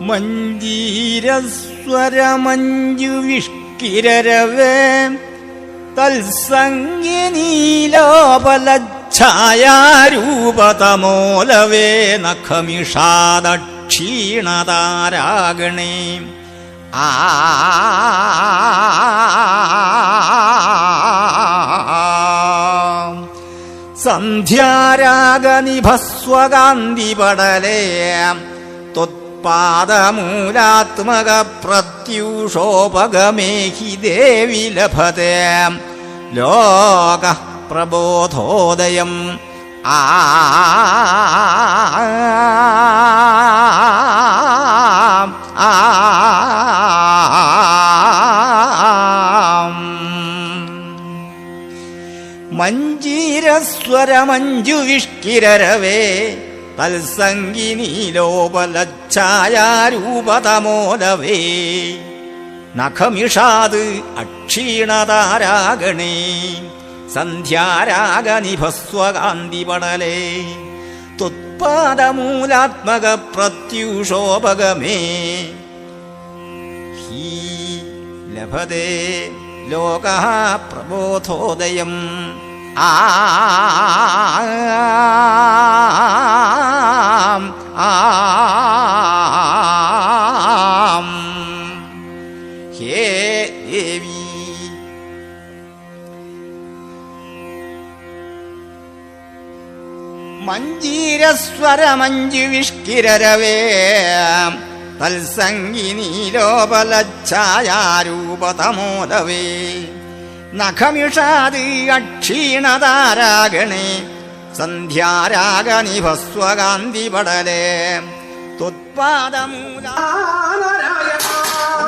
മഞ്ജീരസ്വരമഞ്ജു വിഷ്കിരരവേ തത്സംഗിനീലോപലച്ഛായാരൂപതമോലവേ നഖമിഷാദക്ഷീണതാരാഗണേ ആ സന്ധ്യാരാഗനിഭസ്വകാന്തിപടലേ പ്രത്യൂഷോപഗമേ ഹി ദേവി ലഭത്തെ ലോക പ്രബോധോദയം ആ മഞ്ജീരസ്വരമഞ്ജു വിഷ്കിരരവേ തത്സംഗിനീലോപലച്ഛായാരൂപതമോദവേ നഖമിഷാത് അക്ഷീണതാരാഗണേ. സന്ധ്യാരാഗനിഭസ്വകാന്തിപടലേ. ത്വത്പാദമൂലാത്മക പ്രത്യൂഷോപഗമേ ഹീ ലഭതേ ലോക പ്രബോധോദയം. ആ ഹേ ദേവി മഞ്ജീരസ്വരമഞ്ജു വിഷ്കിരരവേ തത്സംഗിനീലോപലച്ഛായാരൂപതമോദവേ നഖമിഷാത് അക്ഷീണതാരാഗണേ സന്ധ്യാരാഗനിഭസ്വകാന്തിപടലേ ത്വത്പാദമൂല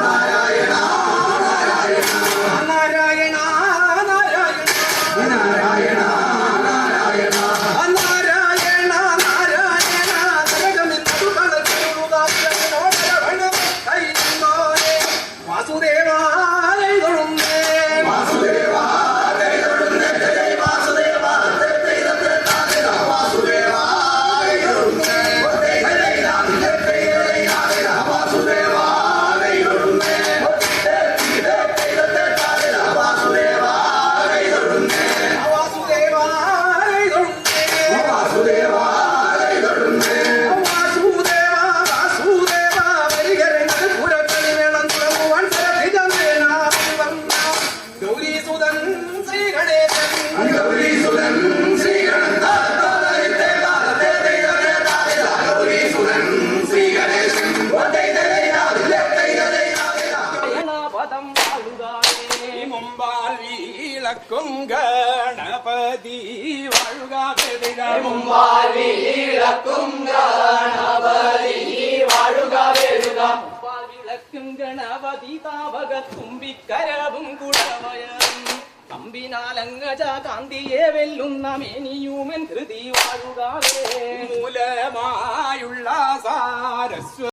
you know கணபதி வாழ்காதி கணபதி வாழ்காதி கணபதி தாவக தும்பி கரவும் குடமயம் അമ്പിനാലങ്ങജ കാന്തിയെ വെല്ലുന്ന മേനിയുമൻ ഹൃതി വാഴുകാവേ മൂലമായുള്ള സാരസ്വ